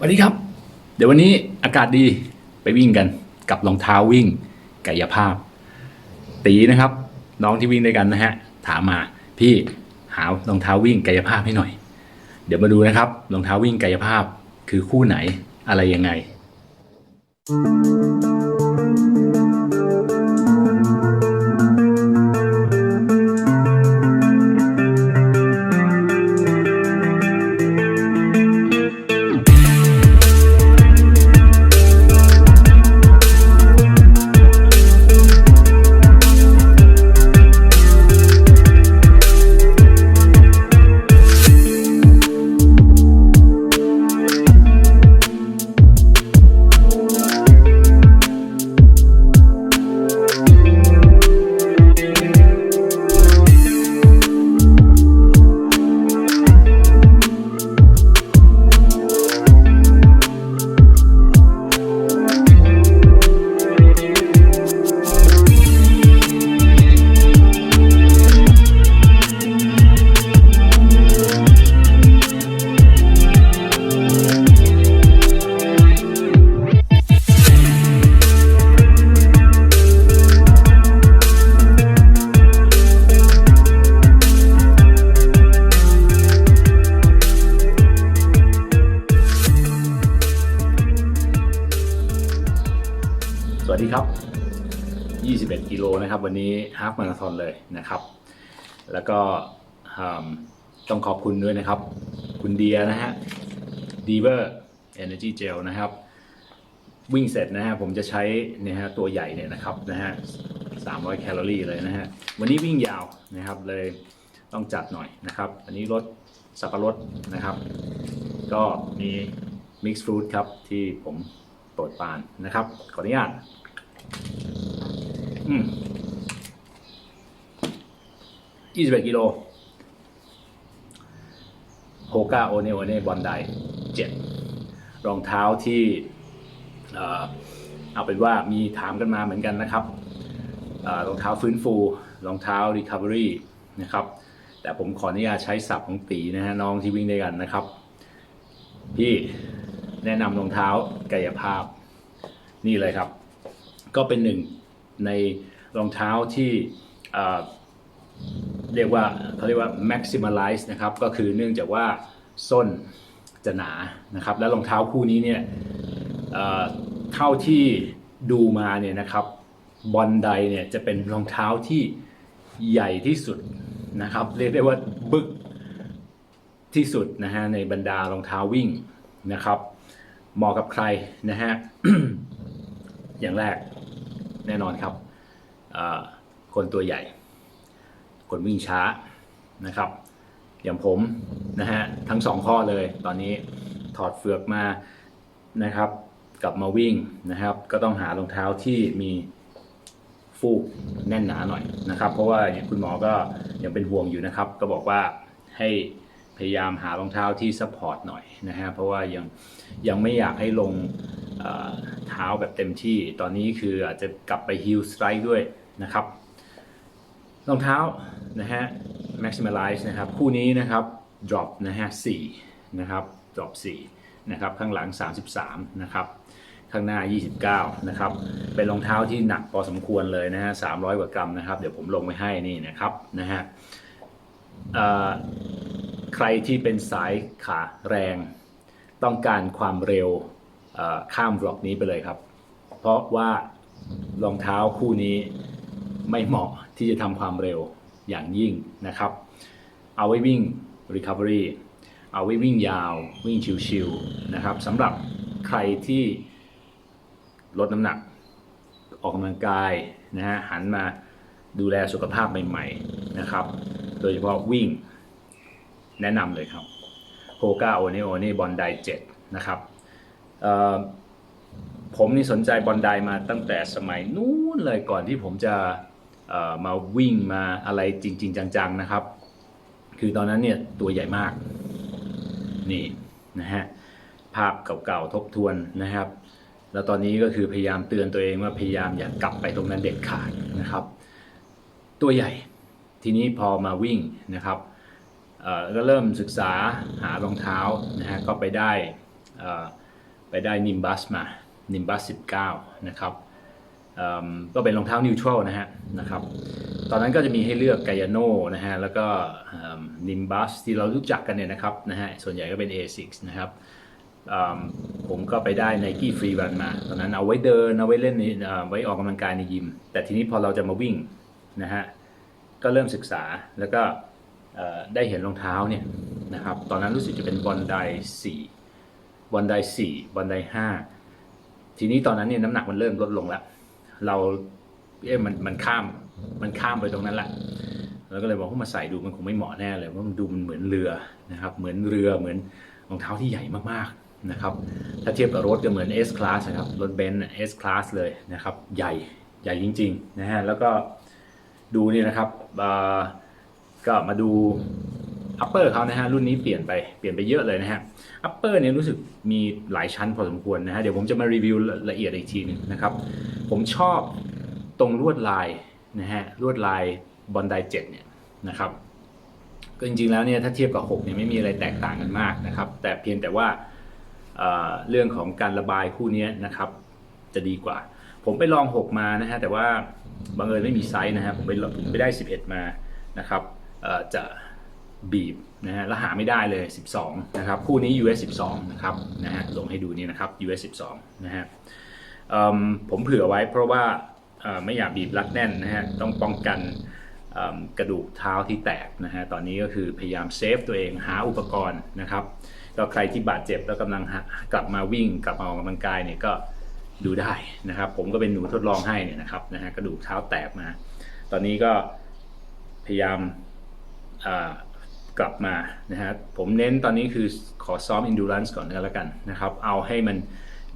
สวัสดีครับ เดี๋ยววันนี้อากาศดีไปวิ่งกันกับรองเท้าวิ่งกายภาพ ตีนะครับ น้องที่วิ่งด้วยกันนะฮะถามมาพี่หารองเท้าวิ่งกายภาพให้หน่อย เดี๋ยวมาดูนะครับรองเท้าวิ่งกายภาพคือคู่ไหนอะไรยังไง กิโลนะครับ วันนี้ฮาฟมาราธอนเลยนะครับ แล้วก็ต้องขอบคุณด้วยนะครับ คุณเดียนะฮะดีเวอร์เอเนจีเจลนะครับวิ่งเสร็จนะฮะผมจะใช้เนี่ยฮะตัวใหญ่เนี่ยนะครับนะฮะ300แคลอรี่เลยนะฮะวันนี้วิ่งยาวนะครับเลยต้องจัดหน่อยนะครับอันนี้รสสับปะรดนะครับ ก็มีมิกซ์ฟรุตครับที่ผมโปรดปานนะครับ ขออนุญาต อืม21กิโลโฮกาโอเนโอเนบอลไดเจ็ดรองเท้าที่เอาเป็นว่ามีถามกันมาเหมือนกันนะครับรองเท้าฟื้นฟู รองเท้า Recovery นะครับ แต่ผมขออนุญาตใช้ศัพท์ของตีนะฮะน้องที่วิ่งด้วยกันนะครับ พี่แนะนำรองเท้ากายภาพนี่เลยครับ ก็เป็นหนึ่งใน รองเท้าที่เรียกว่าเขาเรียกว่า maximize นะครับ ก็คือเนื่องจากว่าส้นจะหนานะครับ และรองเท้าคู่นี้เนี่ยเท่าที่ดูมาเนี่ยนะครับบอลไดเนี่ยจะเป็นรองเท้าที่ใหญ่ที่สุดนะครับ เรียกได้ว่าบึกที่สุดนะฮะในบรรดารองเท้าวิ่งนะครับเหมาะกับใครนะฮะอย่างแรกแน่นอนครับ คนตัวใหญ่ คนวิ่งช้านะครับ อย่างผมนะฮะทั้งสองข้อเลยตอนนี้ถอดเฟือกมานะครับกลับมาวิ่งนะครับ ก็ต้องหารองเท้าที่มีฟูกแน่นหนาหน่อยนะครับ เพราะว่าอย่คุณหมอก็ยังเป็นห่วงอยู่นะครับ ก็บอกว่าให้พยายามหารองเท้าที่ซัพพอร์ตหน่อยนะฮะเพราะว่ายังยังไม่อยากให้ลงเท้าแบบเต็มที่ ตอนนี้คืออาจจะกลับไปฮิลสไตร์ด้วย นะครับรองเท้านะฮะ maximize นะครับคู่นี้นะครับ drop นะฮะ4นะครับ drop 4นะครับข้างหลัง 33นะครับข้างหน้า 29นะครับเป็นรองเท้าที่หนักพอสมควรเลยนะฮะ300 กว่ากรัมนะครับ เดี๋ยวผมลงไว้ให้นี่นะครับนะฮะใครที่เป็นสายขาแรงต้องการความเร็วข้ามบล็อกนี้ไปเลยครับ เพราะว่ารองเท้าคู่นี้ ไม่เหมาะที่จะทำความเร็วอย่างยิ่งนะครับ เอาไว้วิ่ง Recovery เอาไว้วิ่งยาววิ่งชิวๆนะครับสำหรับใครที่ลดน้ำหนักออกกำลังกายนะฮะหันมาดูแลสุขภาพใหม่ๆนะครับ โดยเฉพาะวิ่งแนะนำเลยครับโฮกาโอเนโอเนบอลไดเจ็ดนะครับผมนี่สนใจบอลไดมาตั้งแต่สมัยนู้นเลยก่อนที่ผมจะ มาวิ่งมาอะไรจริง ๆ จัง ๆ นะครับ คือตอนนั้นเนี่ยตัวใหญ่มาก นี่นะฮะ ภาพเก่าๆทบทวนนะครับ แล้วตอนนี้ก็คือพยายามเตือนตัวเองว่าพยายามอย่ากลับไปตรงนั้นเด็ดขาดนะครับ ตัวใหญ่ ทีนี้พอมาวิ่งนะครับก็เริ่มศึกษาหารองเท้านะฮะ ก็ไปได้ไปได้ Nimbus มา Nimbus 19 นะครับ ก็เป็นรองเท้านิวทรัลนะฮะนะครับ ตอนนั้นก็จะมีให้เลือกไกยโนนะฮะ แล้วก็นิมบัสที่เรารู้จักกันเนี่ยนะครับนะฮะ ส่วนใหญ่ก็เป็น A6 นะครับผมก็ไปได้ Nike Free Run มา ตอนนั้นเอาไว้เดิน เอาไว้เล่นเอ่อไว้ออกกำลังกายในยิม แต่ทีนี้พอเราจะมาวิ่งนะฮะ ก็เริ่มศึกษาแล้วก็ได้เห็นรองเท้าเนี่ยนะครับ ตอนนั้นรู้สึกจะเป็นบอลได4บอลได4บอลได5ทีนี้ตอนนั้นเนี่ยน้ำหนักมันเริ่มลดลงแล้ว เราเอ๊ะมันมันข้ามมันข้ามไปตรงนั้นแหละแล้วก็เลยบอกว่ามาใส่ดูมันคงไม่เหมาะแน่เลยเพราะมันดูมันเหมือนเรือนะครับ เหมือนเรือเหมือนรองเท้าที่ใหญ่มากๆนะครับ ถ้าเทียบกับรถก็เหมือน S Class นะครับรถเบนซ์ S Class เลยนะครับ ใหญ่ใหญ่จริงๆนะฮะแล้วก็ดูนี่นะครับก็มาดู upper เขานะฮะรุ่นนี้เปลี่ยนไปเปลี่ยนไปเยอะเลยนะฮะ upper เนี่ยรู้สึกมีหลายชั้นพอสมควรนะฮะเดี๋ยวผมจะมารีวิวละเอียดอีกทีหนึงนะครับ ผมชอบตรงลวดลายนะฮะลวดลายบอลไดเจ็ดเนี่ยนะครับก็จริงๆแล้วเนี่ยถ้าเทียบกับ6เนี่ยไม่มีอะไรแตกต่างกันมากนะครับ แต่เพียงแต่ว่าเเรื่องของการระบายคู่นี้นะครับ จะดีกว่า ผมไปลอง 6 มานะฮะแต่ว่าบังเอิญไม่มีไซส์นะฮะผมไปผมไปได้ 11 มานะครับเอ่อจะ บีบนะฮะแล้วหาไม่ได้เลย 12 นะครับ คู่นี้ US 12 นะครับนะฮะลงให้ดูนี่นะครับ US 12 นะฮะผมเผื่อไว้เพราะว่าไม่อยากบีบรัดแน่นนะฮะต้องป้องกันกระดูกเท้าที่แตกนะฮะตอนนี้ก็คือพยายามเซฟตัวเองหาอุปกรณ์นะครับก็ใครที่บาดเจ็บแล้วกำลังกลับมาวิ่งกลับมาออกกำลังกายเนี่ยก็ดูได้นะครับ ผมก็เป็นหนูทดลองให้เนี่ยนะครับนะฮะกระดูกเท้าแตกมา ตอนนี้ก็พยายาม กลับมานะฮะผมเน้นตอนนี้คือขอซ้อม endurance ก่อนก็แล้วกันนะครับ เอาให้มัน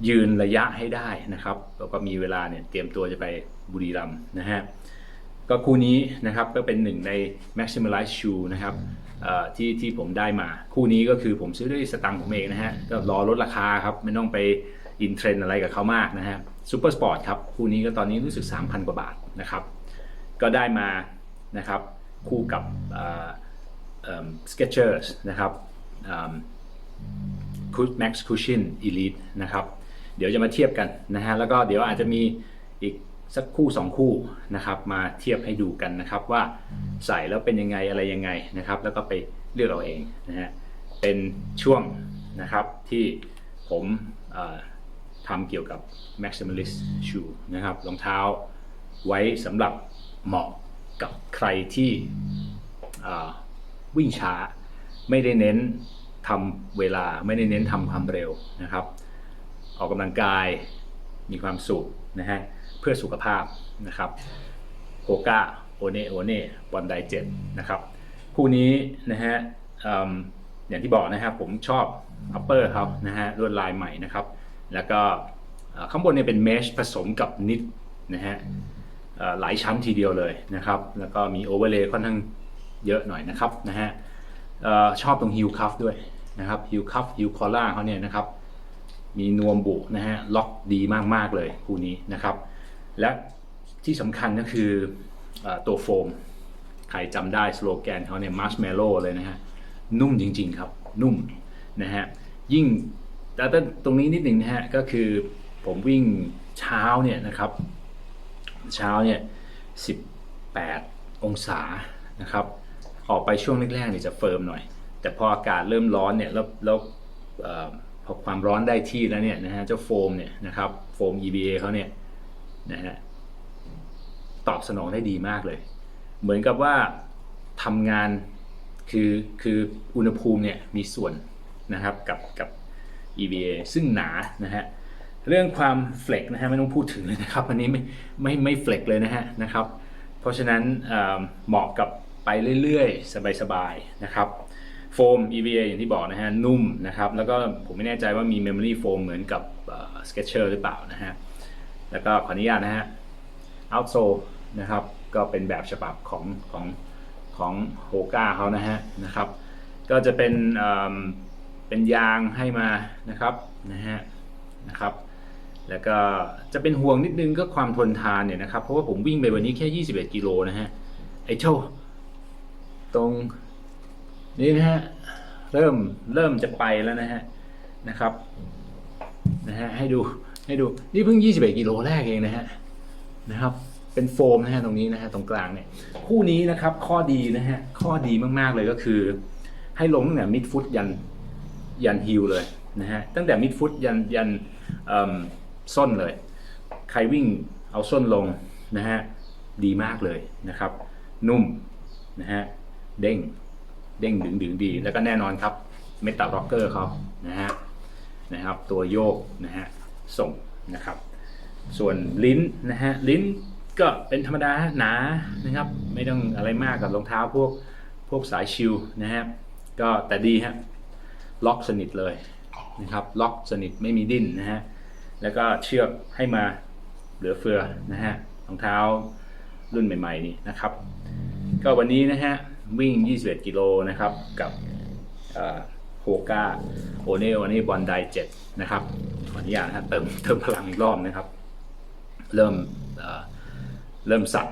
ยืนระยะให้ได้นะครับ แล้วก็มีเวลาเนี่ยเตรียมตัวจะไปบุรีรัมย์นะฮะก็คู่นี้นะครับก็เป็นหนึ่งใน maximize shoe นะครับที่ที่ผมได้มา คู่นี้ก็คือผมซื้อด้วยสตังค์ผมเองนะฮะก็รอลดราคาครับ ไม่ต้องไปอินเทรนอะไรกับเขามากนะฮะซูเปอร์สปอร์ตครับ คู่นี้ก็ตอนนี้รู้สึก 3,000 กว่าบาทนะครับ ก็ได้มานะครับคู่กับ Skechers นะครับ Max Cushion Elite นะครับ เดี๋ยวจะมาเทียบกันนะฮะ แล้วก็เดี๋ยวอาจจะมีอีกสักคู่ 2 คู่นะครับ มาเทียบให้ดูกันนะครับว่าใส่แล้วเป็นยังไงอะไรยังไงนะครับ แล้วก็ไปเลือกเอาเองนะฮะ เป็นช่วงนะครับที่ผมทำเกี่ยวกับ maximalist shoe นะครับรองเท้าไว้สำหรับเหมาะกับใครที่ วิ่งช้า ไม่ได้เน้นทำเวลาไม่ได้เน้นทำความเร็วนะครับ ออกกำลังกายมีความสุขนะฮะเพื่อสุขภาพนะครับโกกาโอเนโอเนบอลไดเจ็ดนะครับคู่นี้นะฮะออย่างที่บอกนะครับผมชอบอัปเปอร์เขานะฮะลวดลายใหม่นะครับ แล้วก็ข้างบนเนี่ยเป็นเมชผสมกับนิดนะฮะหลายชั้นทีเดียวเลยนะครับ แล้วก็มีโอเวอร์เลย์ค่อนข้าง เยอะหน่อยนะครับนะฮะออชอบตรงฮิลคัฟด้วยนะครับฮิลคัฟฮิลคอล่าเขาเนี่ยนะครับ มีนวมบุนะฮะล็อกดีมาก ๆ เลยคู่นี้นะครับ และที่สำคัญก็คือออตัวโฟม ใครจำได้สโลแกนเขาเนี่ยมัชเมลโล่เลยนะฮะ นุ่มจริง ๆ ครับ นุ่มนะฮะ ยิ่งแต่ตรงนี้นิดหนึ่งนะฮะ ก็คือผมวิ่งเช้าเนี่ยนะครับ เช้าเนี่ย 18 องศานะครับ ออกไปช่วงแรกๆเนี่ยจะเฟิร์มหน่อย แต่พออากาศเริ่มร้อนเนี่ยแล้วแล้วพอความร้อนได้ที่แล้วเนี่ยนะฮะเจ้าโฟมเนี่ยนะครับโฟม EVA เขาเนี่ยนะฮะตอบสนองได้ดีมากเลย เหมือนกับว่าทำงานคือคืออุณหภูมิเนี่ยมีส่วนนะครับกับกับ EVA ซึ่งหนานะฮะเรื่องความเฟล็กนะฮะไม่ต้องพูดถึงเลยนะครับอันนี้ไม่ไม่ไม่เฟล็กเลยนะฮะนะครับเพราะฉะนั้นเหมาะกับ ไปเรื่อยๆ สบายๆ นะครับ โฟม EVA อย่างที่บอกนะฮะ นุ่มนะครับ แล้วก็ผมไม่แน่ใจว่ามี Memory Foam เหมือนกับเอ่อ Skechers หรือเปล่านะฮะ แล้วก็ขออนุญาตนะฮะ outsole นะครับ ก็เป็นแบบฉบับของของของโฮก้าเขานะฮะนะครับ ก็จะเป็นเอ่อเป็นยางให้มานะครับนะฮะนะครับแล้วก็จะเป็นห่วงนิดนึงก็ความทนทานเนี่ยนะครับ เพราะว่าผมวิ่งไปวันนี้แค่ 21 กิโลนะฮะไอ้เจ้า ตรงนี้นะฮะเริ่มเริ่มจะไปแล้วนะฮะนะครับนะฮะให้ดูให้ดูนี่เพิ่ง 21กิโลแรกเองนะฮะนะครับเป็นโฟมนะฮะตรงนี้นะฮะตรงกลางเนี่ยคู่นี้นะครับข้อดีนะฮะข้อดีมากๆเลยก็คือ ให้ลงตั้งแต่มิดฟุตยันยันฮิลเลยนะฮะตั้งแต่มิดฟุตยันยันเอิ่มส้นเลย ใครวิ่งเอาส้นลงนะฮะดีมากเลยนะครับ นุ่มนะฮะ เด้ง เด้งดึงดึงดี แล้วก็แน่นอนครับเมตาล็อกเกอร์เขานะฮะนะครับ ตัวโยกนะฮะส่งนะครับ ส่วนลิ้นนะฮะลิ้นก็เป็นธรรมดาหนานะครับ ไม่ต้องอะไรมากกับรองเท้าพวกพวกสายชิลนะฮะก็แต่ดีฮะล็อกสนิทเลยนะครับล็อกสนิทไม่มีดิ้นนะฮะแล้วก็เชือกให้มาเหลือเฟือนะฮะรองเท้ารุ่นใหม่ ๆ นี่นะครับ ก็วันนี้นะฮะ วิ่ง 21 กิโลนะครับ กับโฮก้าโอเนโอเนนี้บอลไดเจ็ดนะครับขออนุญาตนะเติมเติมพลังอีกรอบนะครับ เริ่มเเริ่มสั่น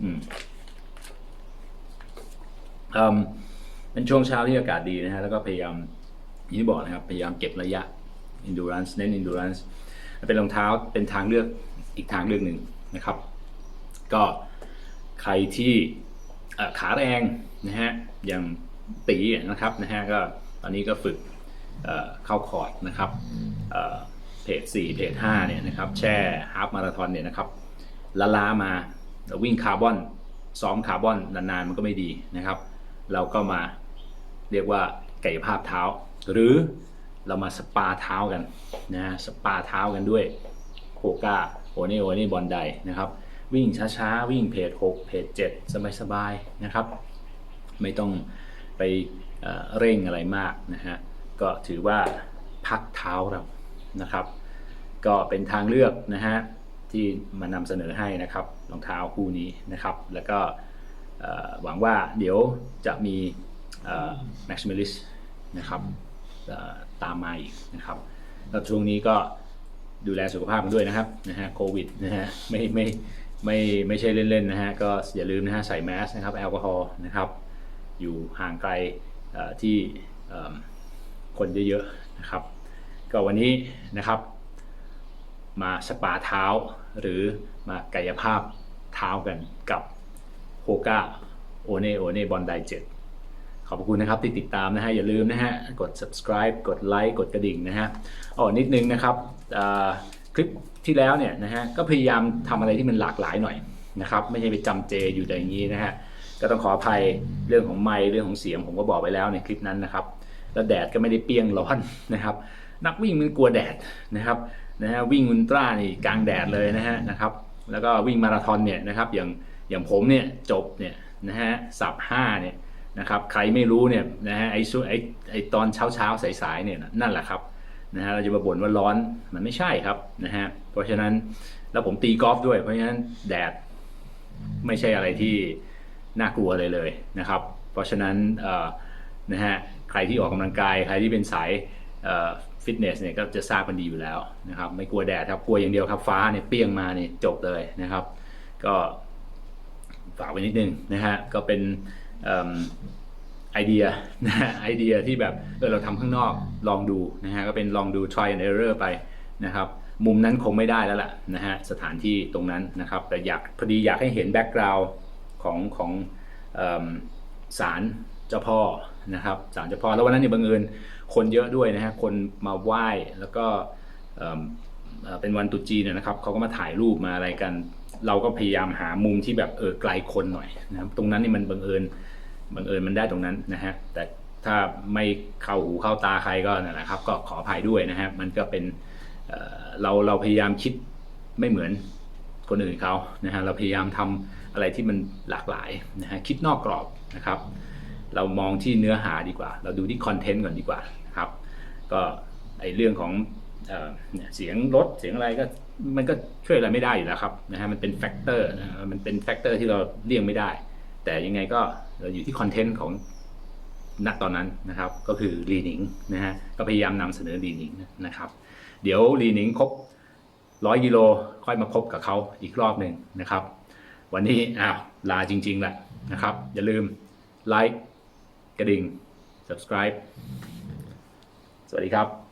อืมเอิ่มเป็นช่วงเช้าที่อากาศดีนะฮะแล้วก็พยายามอย่างที่บอกนะครับ พยายามเก็บระยะ endurance เน้น endurance เป็นรองเท้าเป็นทางเลือกอีกทางเลือกหนึ่งนะครับ ก็ ใครที่ขาแรงนะฮะอย่างตีนะครับนะฮะก็ตอนนี้ก็ฝึกเข้าคอร์ดนะครับเอ่เพจ4เพจ5เนี่ยนะครับแช่ฮาฟมาราธอนเนี่ยนะครับละล้ามาวิ่งคาร์บอนซ้อมคาร์บอนนานๆมันก็ไม่ดีนะครับ เราก็มาเรียกว่ากายภาพเท้า หรือเรามาสปาเท้ากันนะฮะสปาเท้ากันด้วยโคก้าโอเนโอเนบอลไดนะครับ วิ่งช้าๆ วิ่งเพจ6เพจ7 สบายๆนะครับ ไม่ต้องไปเเร่งอะไรมากนะฮะก็ถือว่าพักเท้าเรานะครับ ก็เป็นทางเลือกนะฮะที่มานำเสนอให้นะครับรองเท้าคู่นี้นะครับ แล้วก็หวังว่าเดี๋ยวจะมี Maximalis นะครับตามมาอีกนะครับแล้วช่วงนี้ก็ดูแลสุขภาพกันด้วยนะครับนะฮะโควิดนะฮะไม่ไม่ ไม่ไม่ใช่เล่นๆนะฮะก็อย่าลืมนะฮะใส่แมสนะครับแอลกอฮอล์นะครับอยู่ห่างไกลที่คนเยอะๆนะครับ ก็วันนี้นะครับ มาสปาเท้าหรือมากายภาพเท้ากันกับโฮก้าโอเนโอเนบอลไดเจ็ดขอบคุณนะครับที่ติดตามนะฮะอย่าลืมนะฮะกด subscribe กดไลค์กดกระดิ่งนะฮะอ๋อนิดนึงนะครับคลิป ที่แล้วเนี่ยนะฮะก็พยายามทำอะไรที่มันหลากหลายหน่อยนะครับไม่ใช่ไปจำเจอยู่แต่อย่างนี้นะฮะก็ต้องขออภัยเรื่องของไมค์เรื่องของเสียงผมก็บอกไปแล้วในคลิปนั้นนะครับ แล้วแดดก็ไม่ได้เปรี้ยงร้อนนะครับ นักวิ่งมันกลัวแดดนะครับนะฮะวิ่งอุลตร้านี่กลางแดดเลยนะฮะนะครับ แล้วก็วิ่งมาราธอนเนี่ยนะครับอย่างอย่างผมเนี่ยจบเนี่ยนะฮะสับห้าเนี่ยนะครับใครไม่รู้เนี่ยนะฮะไอ้ช่วงไอ้ไอ้ตอนเช้าเช้าๆสายเนี่ยนั่นแหละครับ นะฮะเราจะมาบ่นว่าร้อนมันไม่ใช่ครับนะฮะเพราะฉะนั้นแล้วผมตีกอล์ฟด้วย เพราะฉะนั้นแดดไม่ใช่อะไรที่น่ากลัวเลยเลยนะครับ เพราะฉะนั้นนะฮะใครที่ออกกำลังกายใครที่เป็นสายฟิตเนสเนี่ยก็จะทราบกันดีอยู่แล้วนะครับไม่กลัวแดดครับกลัวอย่างเดียวครับฟ้าเนี่ยเปรี้ยงมาเนี่ยจบเลยนะครับ ก็ฝากไว้นิดนึงนะฮะก็เป็น ไอเดียนะไอเดียที่แบบเออเราทำข้างนอกลองดูนะฮะก็เป็นลองดู try and error ไปนะครับมุมนั้นคงไม่ได้แล้วล่ะนะฮะสถานที่ตรงนั้นนะครับ แต่อยากพอดีอยากให้เห็นแบ็กกราวด์ของของศาลเจ้าพ่อนะครับศาลเจ้าพ่อแล้ววันนั้นเนี่ยบังเอิญคนเยอะด้วยนะฮะคนมาไหว้แล้วก็เอิ่มเป็นวันตรุษจีนนะนะครับเขาก็มาถ่ายรูปมาอะไรกัน เราก็พยายามหามุมที่แบบเออไกลคนหน่อยนะครับตรงนั้นนี่มันบังเอิญ บังเอิญมันได้ตรงนั้นนะฮะแต่ถ้าไม่เข้าหูเข้าตาใครก็นั่นแหละครับ ก็ขออภัยด้วยนะฮะมันก็เป็นเเราเราพยายามคิดไม่เหมือนคนอื่นเขานะฮะเราพยายามทำอะไรที่มันหลากหลายนะฮะคิดนอกกรอบนะครับ เรามองที่เนื้อหาดีกว่า เราดูที่คอนเทนต์ก่อนดีกว่าครับ ก็ไอเรื่องของเอเสียงรถเสียงอะไรก็มันก็ช่วยอะไรไม่ได้อยู่แล้วครับนะฮะมันเป็นแฟกเตอร์นะมันเป็นแฟกเตอร์ที่เราเลี่ยงไม่ได้ แต่ยังไงก็ อยู่ที่คอนเทนต์ของณตอนนั้นนะครับ ก็คือรีนิงนะฮะก็พยายามนำเสนอรีนิงนะครับ เดี๋ยวรีนิงครบร้อยกิโลค่อยมาพบกับเขาอีกรอบหนึ่งนะครับ วันนี้อ้าวลาจริงๆแหละนะครับ อย่าลืมไลค์กระดิ่ง subscribe สวัสดีครับ